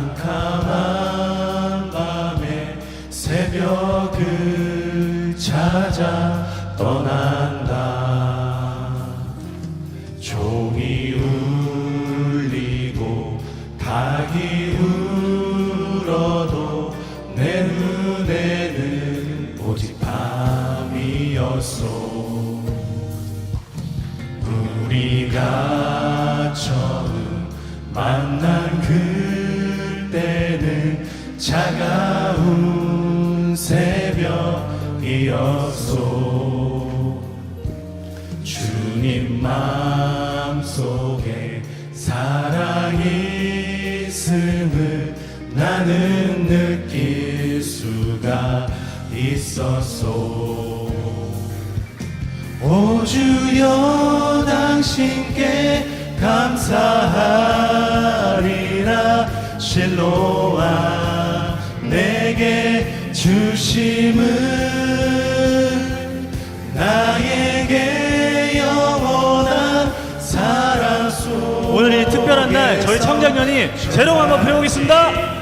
캄캄한 밤에 새벽을 찾아 떠난다. 종이 울리고 닭이 울어도 내 눈에는 오직 밤이었소. 우리가 처음 만난 그 차가운 새벽이었소 주님 마음속에 사랑이 있음을 나는 느낄 수가 있었소 오 주여 당신께 감사하리라. 실로 와 내게 주심은 나에게 영원한 사랑 속 오늘 이 특별한 날 저희 청장년이 재롱 한번 부려보겠습니다.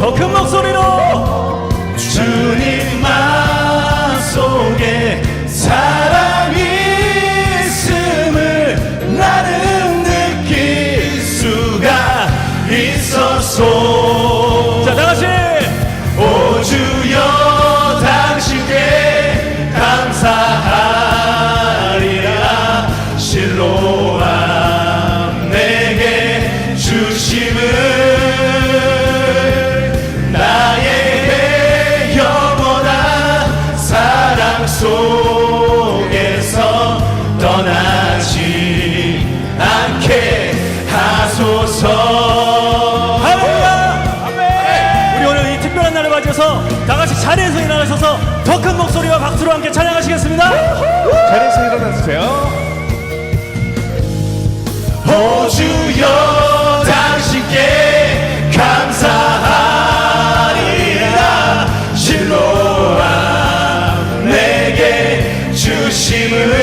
더 큰 목소리로 주님 맞이해서 다 같이 자리에서 일어나셔서 더 큰 목소리와 박수로 함께 찬양하시겠습니다. 자리에서 일어나 주세요. 오 주여 당신께 감사하리라 실로와 내게 주심을